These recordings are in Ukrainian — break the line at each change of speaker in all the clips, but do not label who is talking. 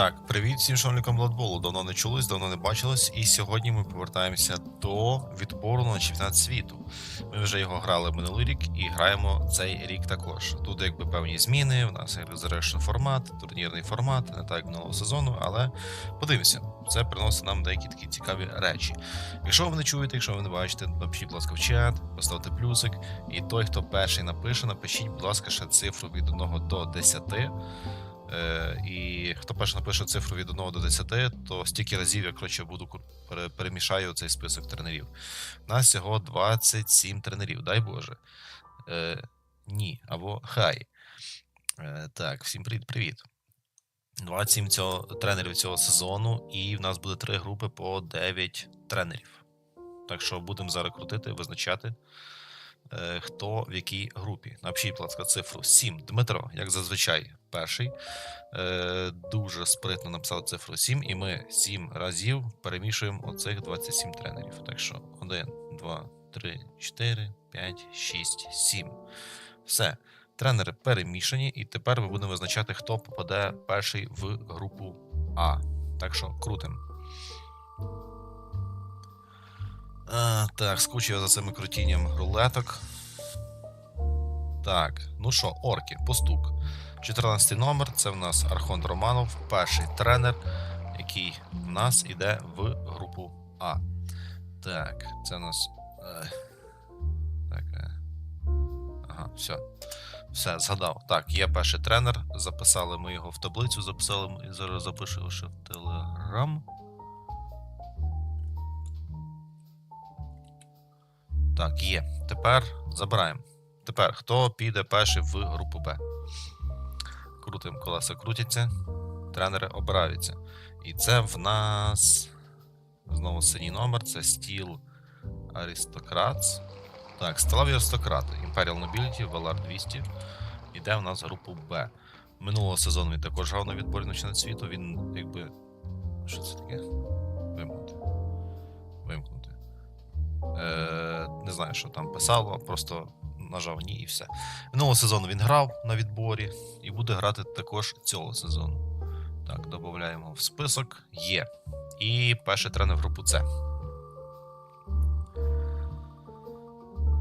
Так, привіт всім шановникам Бладболу. Давно не чулись, давно не бачились, і сьогодні ми повертаємося до відбору на чемпіонат світу. Ми вже його грали минулий рік і граємо цей рік також. Тут якби певні зміни, у нас є формат, турнірний формат, не так минулого сезону, але подивимося, це приносить нам деякі такі цікаві речі. Якщо ви не чуєте, якщо ви не бачите, напишіть, будь ласка, в чат, поставте плюсик. І той, хто перший напише, напишіть, будь ласка, ще цифру від 1 до 10. Е, і хто перше напише цифру від 1 до 10, то стільки разів я коротше, буду перемішаю цей список тренерів. У нас всього 27 тренерів, дай Боже. Е, ні, або хай. Е, так, всім привіт, привіт. 27 цього, тренерів цього сезону, і в нас буде три групи по 9 тренерів. Так що будемо зараз крутити, визначати, хто в якій групі. Напишіть, будь ласка, цифру 7. Дмитро, як зазвичай, перший. Е, дуже спритно написав цифру 7, і ми 7 разів перемішуємо оцих 27 тренерів. Так що 1, 2, 3, 4, 5, 6, 7. Все. Тренери перемішані, і тепер ми будемо визначати, хто попаде перший в групу А. Так що крутим. А, так, скучив за цими крутінням рулеток. Так, ну що, орки, постук. 14 номер це в нас Архон Романов, перший тренер, який в нас іде в групу А. Так, це у нас. е, Так. е, Ага, все. Все, згадав. Так, є перший тренер. Записали ми його в таблицю, записали і зараз запишу ще в Телеграм. Так, є. Тепер забираємо. Тепер хто піде перший в групу Б? Крутим, колеса крутяться, тренери обираються. І це в нас знову синій номер, це стіл Аристократс. Так, сталеві аристократи. Imperial Nobility, Valar 200. Іде в нас групу Б. Минулого сезону він також грав на відборі на світу. Він якби. Що це таке? Вимкнути. Вимкнути. Е, не знаю, що там писало, просто нажав ні і все. Минулого сезону він грав на відборі і буде грати також цього сезону. Так, додаємо в список. Є. І перший тренер групу С.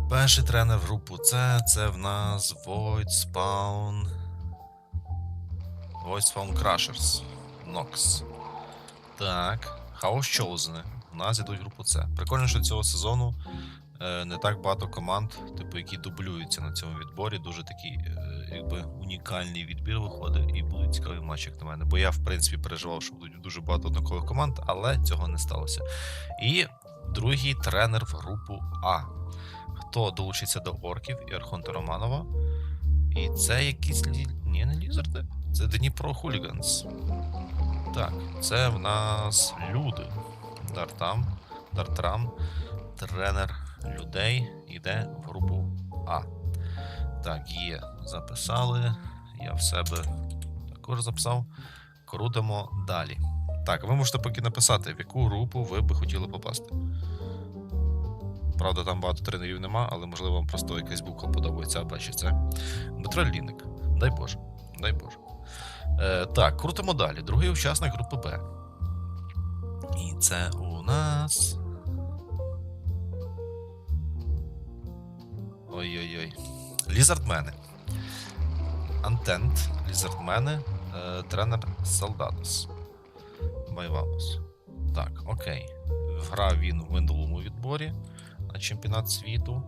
Перший тренер в групу С це в нас Void Spawn. Void Spawn Crushers. Nox. Так. House Chosen. У нас ідуть групу С. Прикольно, що цього сезону не так багато команд, типу, які дублюються на цьому відборі. Дуже такий, е, якби унікальний відбір виходить, і будуть цікаві матчі, як на мене. Бо я, в принципі, переживав, що будуть дуже багато однакових команд, але цього не сталося. І другий тренер в групу А. Хто долучиться до орків і Архонта Романова. І це якісь лі... Ні, не лізарди. Це Дніпро Хуліганс. Так, це в нас люди. Дартам, Дартрам, тренер людей йде в групу А. Так, є. Записали. Я в себе також записав. Крутимо далі. Так, ви можете поки написати, в яку групу ви би хотіли попасти. Правда, там багато тренерів нема, але можливо вам просто якась буква подобається, а бачите. Дмитро Ліник. Дай Боже. Дай Боже. Е, так, крутимо далі. Другий учасник групи Б. І це у нас. Ой-ой-ой. Лізардмени. Антент, Лізардмени, е, тренер Солдатус. Байвамус. Так, окей. Грав він в минулому відборі на чемпіонат світу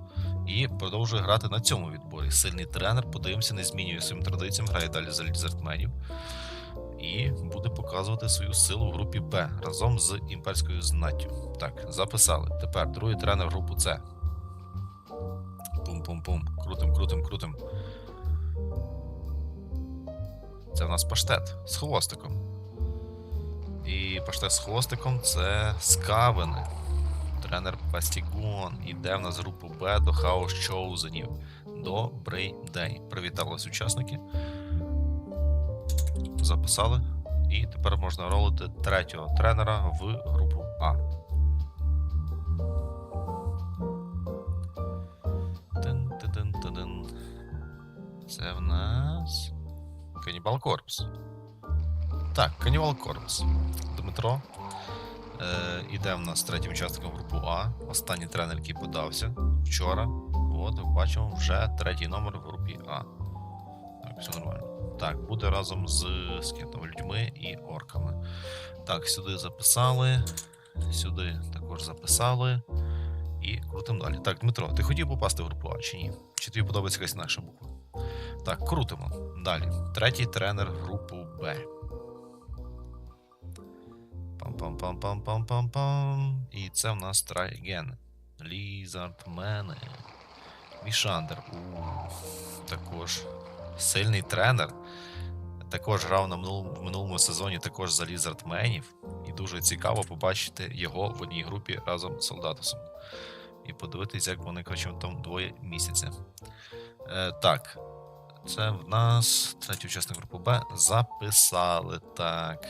і продовжує грати на цьому відборі. Сильний тренер, подивимося, не змінює своїм традиціям, грає далі за лізардменів. І буде показувати свою силу в групі Б разом з імперською знаттю. Так, записали. Тепер другий тренер групу С. Пум-пум-пум. Крутим, крутим, крутим. Це в нас паштет з хвостиком. І паштет з хвостиком це скавини. Тренер Пастігон. Іде в нас групу Б до Хаос Чоузенів. Добрий день. Привітались учасники. Записали. І тепер можна ролити третього тренера в групу А. Це в нас. Канібал Корпс. Так, Канівал Корпус. Дмитро. Е, іде в нас третім учасником групу А. Останній тренер, який подався вчора. От, бачимо, вже третій номер в групі А. Так, все нормально. Так, буде разом з, з там, людьми і орками. Так, сюди записали. Сюди також записали. І крутимо далі. Так, Дмитро, ти хотів попасти в групу А чи ні? Чи тобі подобається якась інакша буква? Так, крутимо. Далі. Третій тренер групу Б. Пам-пам-пам-пам-пам-пам-пам. І це в нас Try Again. Lizard Мени. Вішандер. У, також сильний тренер. Також грав на минулому, в минулому сезоні також за Lizard Менів. І дуже цікаво побачити його в одній групі разом з Солдатусом. І подивитись, як вони коротше, там двоє місяця. Е, так. Це в нас третій учасник групи Б. Записали так.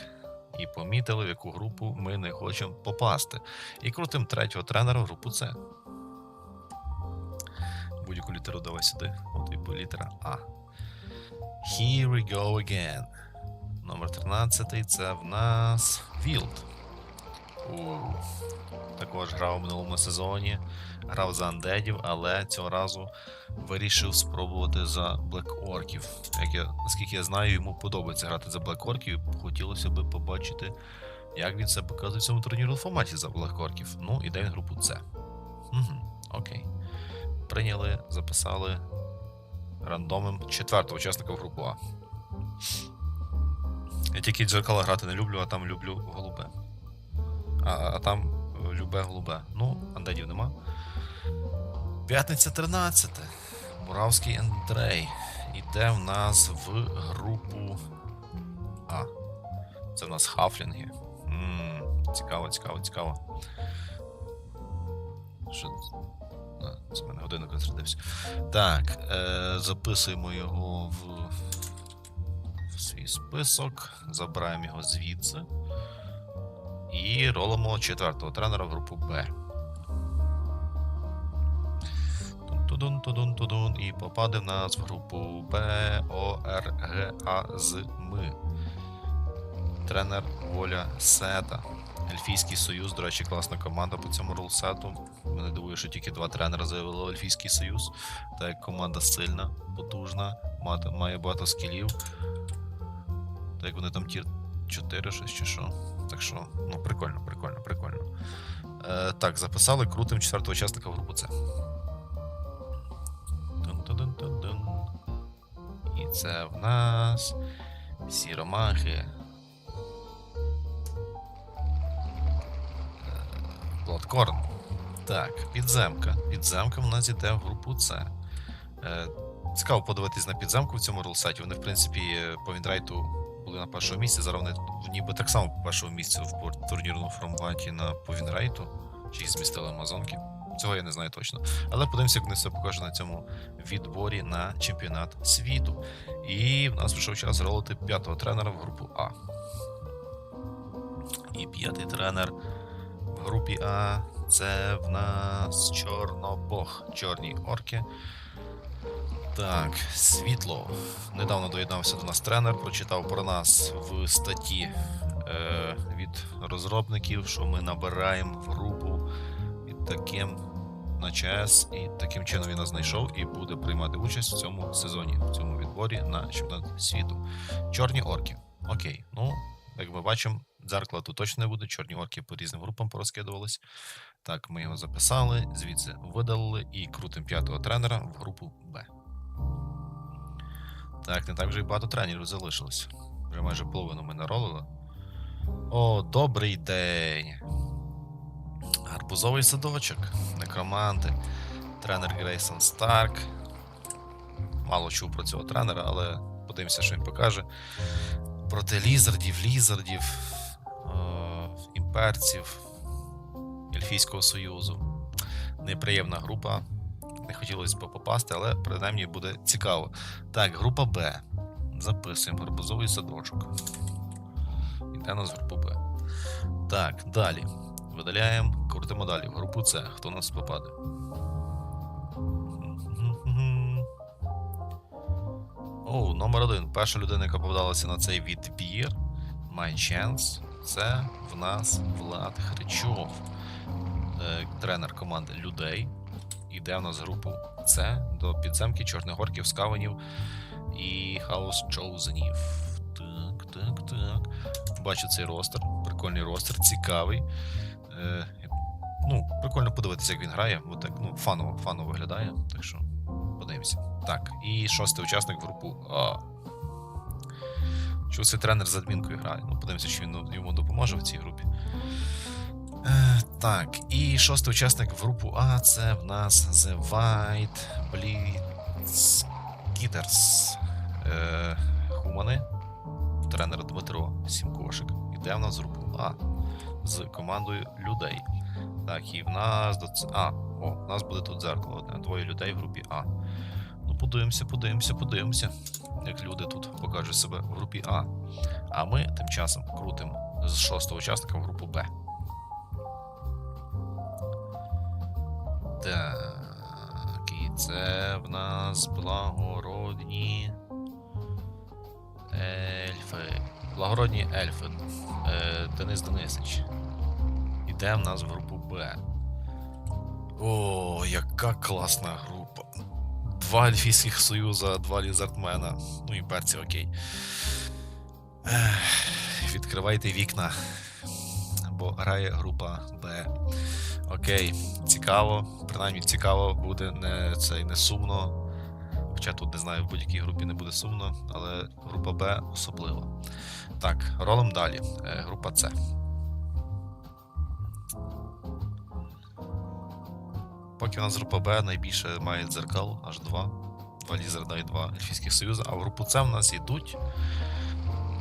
І помітили, в яку групу ми не хочемо попасти. І крутим третього тренера в групу С. Будь-яку літеру давай сюди. От і літера А. Here we go again. Номер 13 це в нас Вілд. У. Також грав у минулому сезоні. Грав за андедів, але цього разу вирішив спробувати за Orків. Як я, наскільки я знаю, йому подобається грати за Black Orkів. Хотілося б побачити, як він себе показує в цьому турніру форматі за Black Orkів. Ну, іде він групу С. Угу, окей. Прийняли, записали рандомом четвертого учасника в групу А. Я тільки дзеркала грати не люблю, а там люблю голубе. А, а там любе голубе. Ну, андедів нема. П'ятниця 13. Муравський Андрей. Іде в нас в групу А. Це в нас хафлінги. м цікаво, цікаво, цікаво. Що? Це в мене годинник розрядився. Так, е, записуємо його в, в свій список. Забираємо його звідси. І ролимо четвертого тренера в групу Б. Тудун, тудун, тудун. І попаде в нас в групу Б, О, Р, Г, А, З, М. Тренер Воля Сета. Ельфійський Союз, до речі, класна команда по цьому рулсету. Мене дивує, що тільки два тренера заявили Ельфійський Союз. Так як команда сильна, потужна, має багато скілів. Так як вони там тір 4 щось чи що. Так що, ну, прикольно, прикольно, прикольно. Е, так, записали крутим четвертого учасника в групу С. І це в нас сіромахи. Бладкорн. Так, підземка. Підземка в нас іде в групу С. Е, цікаво подивитись на підземку в цьому рулсеті. Вони, в принципі, по Вінрайту були на першому місці. Зараз вони ніби так само по першому місці в турнірному форматі на повінрейту, Чи змістили Амазонки. Цього я не знаю точно. Але подивимося, як вони себе покажуть на цьому відборі на чемпіонат світу. І в нас прийшов час ролити п'ятого тренера в групу А. І п'ятий тренер в групі А це в нас Чорнобог. Чорні орки. Так, світло. Недавно доєднався до нас тренер, прочитав про нас в статті е, від розробників, що ми набираємо в групу під таким на ЧС, і таким чином він нас знайшов і буде приймати участь в цьому сезоні, в цьому відборі на чемпіонат світу. Чорні орки. Окей, ну, як ми бачимо, дзеркала тут точно не буде. Чорні орки по різним групам порозкидувались. Так, ми його записали, звідси видалили і крутим п'ятого тренера в групу Б. Так, не так вже й багато тренерів залишилось. Вже майже половину ми наролили. О, добрий день! Гарбузовий садочок, некроманти, тренер Грейсон Старк. Мало чув про цього тренера, але подивимося, що він покаже. Проти лізардів, лізардів, е- імперців, Ельфійського Союзу. Неприємна група. Не хотілося б попасти, але принаймні буде цікаво. Так, група Б. Записуємо гарбузовий садочок. Іде у нас група Б. Так, далі. Видаляємо, крутимо далі. В групу С. Хто нас попаде? Оу, номер один. Перша людина, яка попадалася на цей відбір. Chance. Це в нас Влад Хричов, е, тренер команди людей. Іде в нас групу С до підземки Чорних Горків, Скаванів і Хаус Чоузенів. Так, так, так. Бачу цей ростер. Прикольний ростер, цікавий. Е, ну, прикольно подивитися, як він грає. Бо так, ну, фаново, фаново виглядає. Так що подивимося. Так, і шостий учасник в групу А. Що цей тренер з адмінкою грає? Ну, подивимося, чи він йому допоможе в цій групі. Так, і шостий учасник в групу А це в нас The White Blitz Kitters. Е, Хумани. Тренер Дмитро Сімкошик. Іде в нас в групу А з командою людей. Так, і в нас до А, о, у нас буде тут дзеркало одне. Двоє людей в групі А. Ну, подивимося, подивимося, подивимося, як люди тут покажуть себе в групі А. А ми тим часом крутимо з шостого учасника в групу Б. Так, і це в нас благородні ельфи. Благородні ельфи. Е, Денис Денисич. Іде в нас в групу Б. О, яка класна група. Два ельфійських союза, два лізардмена. Ну і перці, окей. Відкривайте вікна. Бо грає група Б. Окей, цікаво. Принаймні цікаво буде не це не сумно. Хоча тут не знаю, в будь-якій групі не буде сумно, але група Б особливо. Так, ролом далі. Е, група С. Поки у нас група Б найбільше має дзеркал, аж два. Два лізерда і два Ельфійських Союзу. А в групу С в нас йдуть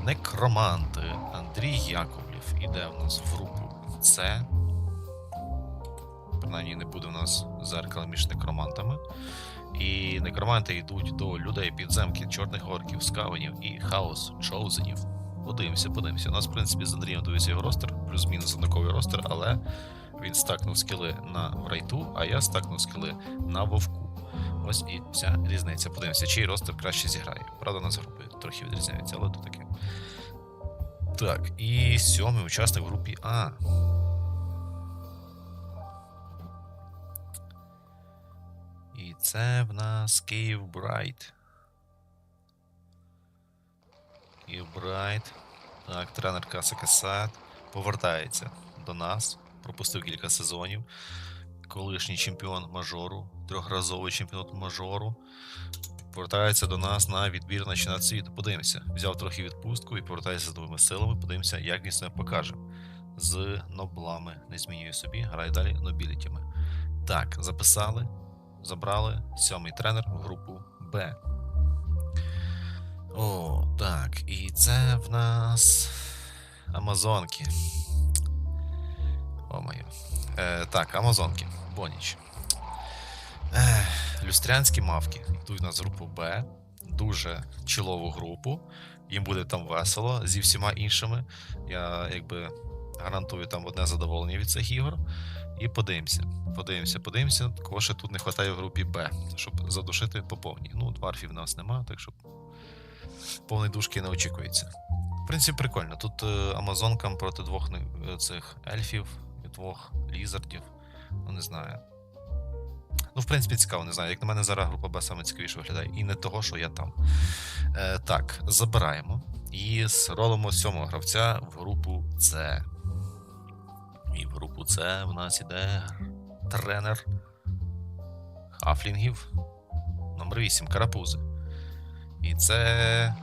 некроманти. Андрій Яковлів іде в нас в групу С. Принаймні не буде у нас зеркала між некромантами. І некроманти йдуть до людей підземки, чорних горків, скавенів і хаос чоузенів. Подивимося, подивимося. У нас, в принципі, з Андрієм дивиться його ростер, плюс-мінус однаковий ростер, але він стакнув скіли на Врайту, а я стакнув скіли на Вовку. Ось і вся різниця. Подивимося, чий ростер краще зіграє. Правда, у нас групи трохи відрізняються, але то таке. Так, і сьомий учасник в групі А. це в нас Київ Брайт. Київ Брайт. Так, тренер Каса повертається до нас. Пропустив кілька сезонів. Колишній чемпіон мажору, трьохразовий чемпіон мажору. Повертається до нас на відбір на чемпіонат світу. Подивимося. Взяв трохи відпустку і повертається з новими силами. Подивимося, як він себе покаже. З ноблами. Не змінює собі, грає далі нобілітями. Так, записали забрали сьомий тренер в групу Б. О, так. І це в нас Амазонки. О моє. Е, так, Амазонки. Боніч. Е, люстрянські мавки. Йдуть нас в групу Б. Дуже чілову групу. Їм буде там весело зі всіма іншими. Я якби гарантую там одне задоволення від цих ігор. І подивимося. Подивимося, подивимося. Кого ще тут не вистачає в групі Б, щоб задушити по повній. Ну, дварфів в нас нема, так що повної дужки не очікується. В принципі, прикольно. Тут е, Амазонкам проти двох е, цих ельфів і двох лізардів. Ну, не знаю. Ну, в принципі, цікаво, не знаю. Як на мене, зараз група Б саме цікавіше виглядає. І не того, що я там. Е, так, забираємо. І ролимо сьомого гравця в групу С. І в групу С в нас іде тренер Хафлінгів. Номер 8 Карапузи. І це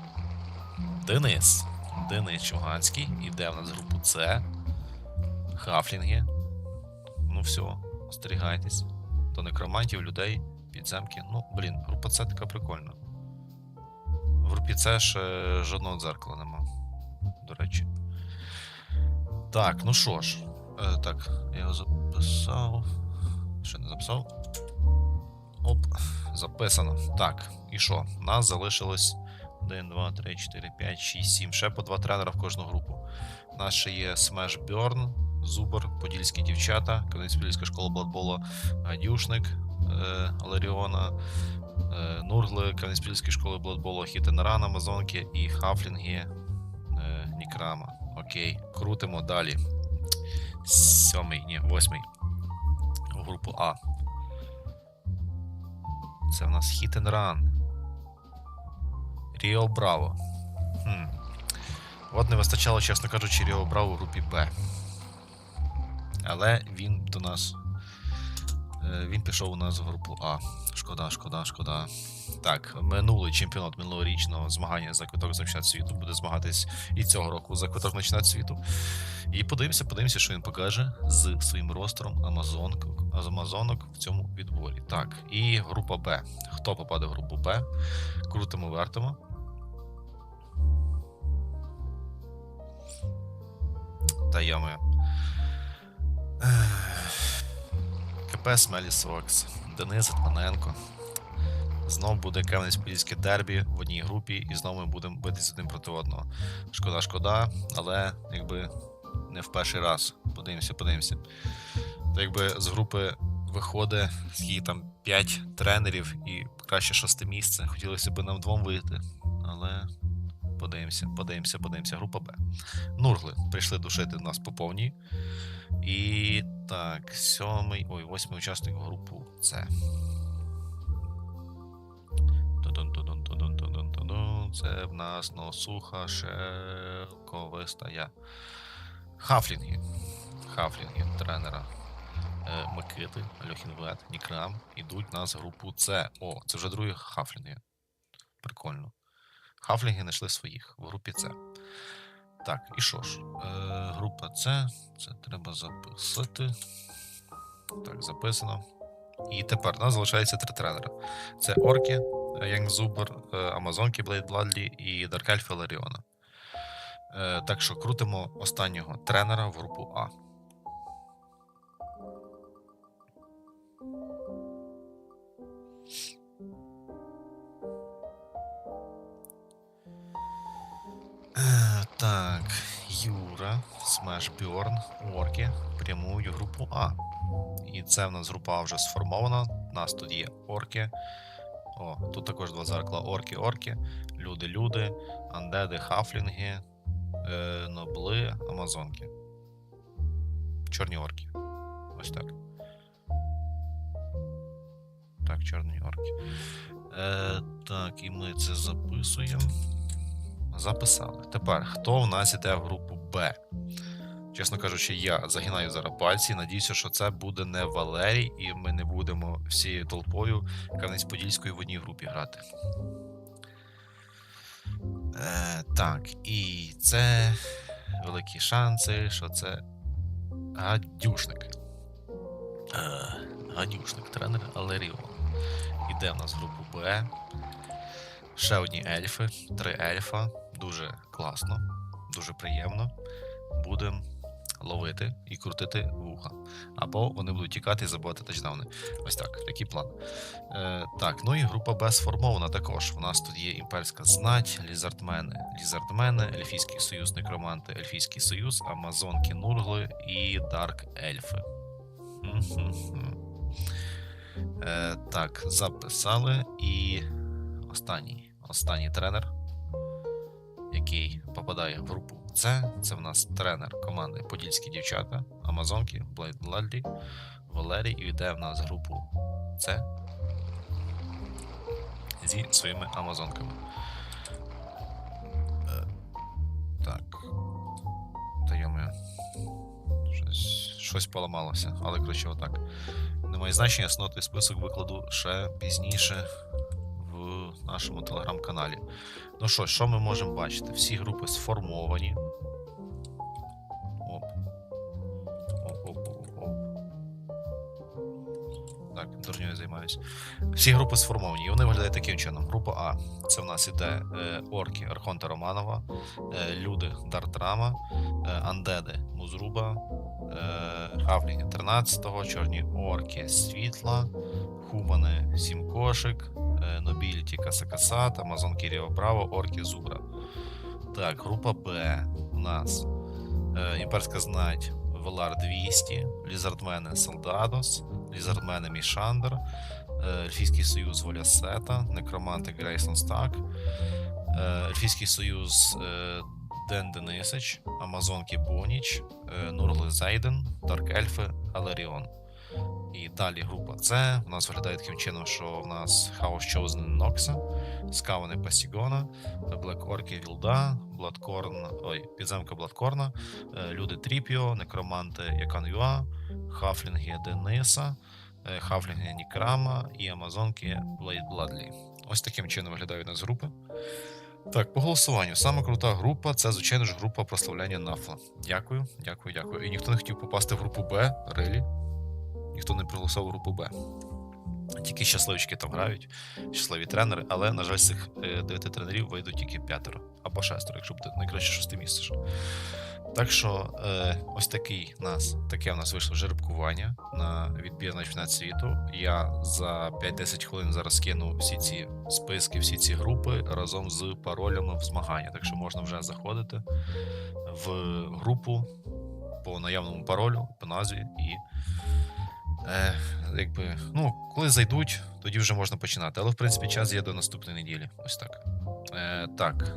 Денис. Денис Чуганський. Іде в нас групу С. Хафлінги. Ну все, остерігайтесь. До некромантів, людей, підземки. Ну, блін, група С така прикольна. В групі С ще жодного дзеркала нема. До речі. Так, ну що ж. Е, так, я його записав. Ще не записав. Оп, записано. Так, і що? Нас залишилось 1, 2, 3, 4, 5, 6, 7. Ще по два тренера в кожну групу. У нас ще є Smash Burn, Зубр, Подільські дівчата, Кам'янець-Подільська школа Бладбола, Гадюшник е, Ларіона, е, Нургли, Кам'янець-Подільської школи Бладбола, Хітенран, Амазонки і Хафлінги е, Нікрама. Окей, крутимо далі. Сьомий, ні, восьмий. У групу А. Це в нас Hit and Run. Ріо Браво. От не вистачало, чесно кажучи, Ріо Браво у групі Б. Але він до нас. е, Він пішов у нас в групу А. Шкода, шкода, шкода. Так, минулий чемпіонат минулорічного змагання за квиток за чемпіонат світу буде змагатись і цього року за квиток на чемпіонат світу. І подивимося, подивимося, що він покаже з своїм ростером Амазонок, Амазонок в цьому відборі. Так, і група Б. Хто попаде в групу Б? Крутимо, вертимо. Та ями. КП Смелі Сокс, Денис Гетманенко. Знов буде Кам'янець-Подільське дербі в одній групі, і знову ми будемо битися один проти одного. Шкода, шкода, але якби не в перший раз. Подивимося, подивимося. То якби з групи виходить скільки там 5 тренерів і краще шосте місце. Хотілося б нам двом вийти, але подивимося, подивимося, подивимося. Група Б. Нургли прийшли душити нас по повній. І так, сьомий, ой, восьмий учасник групу С. Це в нас носуха шелковиста я. Хафлінги. Хафлінги тренера е, Микити, Альохінвет, Нікрам ідуть нас в групу С. О, це вже другі хафлінги. Прикольно. Хафлінги знайшли своїх в групі С. Так, і що ж? Е, група С. Це треба записати. Так, записано. І тепер у нас залишається три тренера: це Орки, Янг Зубер, Амазонки Блейд Бладлі і Даркель Феларіона. Е, Так що крутимо останнього тренера в групу А. Так, Юра, Смеш Бьорн, Орки прямують групу А. І це в нас група А вже сформована. У нас тут є орки. О, тут також два зеркала орки, орки, люди, люди, андеди, хафлінги, е, нобли, амазонки. Чорні орки. Ось так. Так, чорні орки. Е, так, і ми це записуємо. Записали. Тепер, хто в нас іде в групу Б? Чесно кажучи, я загинаю зараз пальці. Надіюся, що це буде не Валерій, і ми не будемо всією толпою Кам'янець-Подільської в одній групі грати. Е, так, і це великі шанси, що це гадюшник. Е, гадюшник, тренер Алеріон. Іде в нас в групу Б. Ще одні ельфи, три ельфа. Дуже класно, дуже приємно. Будемо ловити і крутити вуха. Або вони будуть тікати і забувати тачдауни. Ось так, такий план. Е, так, ну і група Б сформована також. У нас тут є імперська знать, лізардмени, лізардмени, Ельфійський союз, некроманти, Ельфійський союз, Амазонки, Нургли і Дарк Ельфи. Е, так, записали. І останній, останній тренер, який попадає в групу С, це в нас тренер команди Подільські дівчата, Амазонки, Блейд Бладлі, Валерій і йде в нас групу С зі своїми амазонками. Е, так. Та йоми. Щось, щось поламалося, але коротше, отак. Немає значення, снотий список викладу ще пізніше нашому телеграм-каналі. Ну що, що ми можемо бачити? Всі групи сформовані. Дурньою. Всі групи сформовані, і вони виглядають таким чином. Група А. Це в нас іде е, орки Архонта Романова, е, люди Дартрама, е, Андеди Музруба, е, Хавлінги 13-го, Чорні орки Світла, Хумани Сім Кошик, е, Нобіліті Касакасат, Амазон Кіріо Браво, Орки Зубра. Так, група Б у нас е, Імперська знать Велар 200, Лізардмени Солдадос, Лізардмени Мішандер, е, Ельфійський союз Воля Сета, Некроманти Грейсон Стак, е, Ельфійський союз е, Ден Денисич, Амазонки Боніч, Нурли Зайден, Дарк Ельфи, Алеріон. І далі група С. У нас виглядає таким чином, що в нас House Chosen Нокса, Скавани Пасігона, Блек Орки Вілда, Бладкорн, ой, підземка Бладкорна, Люди Тріпіо, Некроманти Якан Юа, Хафлінги Дениса, е, Хафлінги Нікрама і Амазонки Блейд Бладлі. Ось таким чином виглядають у нас групи. Так, по голосуванню. Саме крута група це, звичайно ж, група прославляння Нафла. Дякую, дякую, дякую. І ніхто не хотів попасти в групу Б, Релі. Ніхто не проголосував групу Б. Тільки щасливчики там грають, щасливі тренери, але, на жаль, з цих е, дев'яти тренерів вийдуть тільки п'ятеро або шестеро, якщо буде найкраще шосте місце. Так що е, ось такий нас, таке в нас вийшло жеребкування на відбір на чемпіонат світу. Я за 5-10 хвилин зараз скину всі ці списки, всі ці групи разом з паролями в змагання. Так що можна вже заходити в групу по наявному паролю, по назві і. Е, якби, ну, коли зайдуть, тоді вже можна починати. Але в принципі час є до наступної неділі. Ось так. Е, так.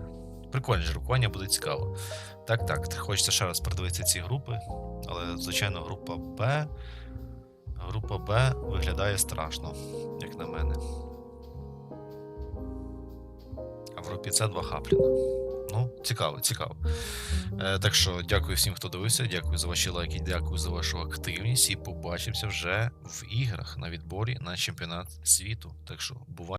Прикольне жеребкування, буде цікаво. Так, так. Хочеться ще раз продивитися ці групи. Але, звичайно, група Б. Група Б виглядає страшно, як на мене. А в групі С два Хапліна. Ну, цікаво, цікаво. Е, так що дякую всім, хто дивився. Дякую за ваші лайки, дякую за вашу активність. І побачимося вже в іграх на відборі на чемпіонат світу. Так що бувай.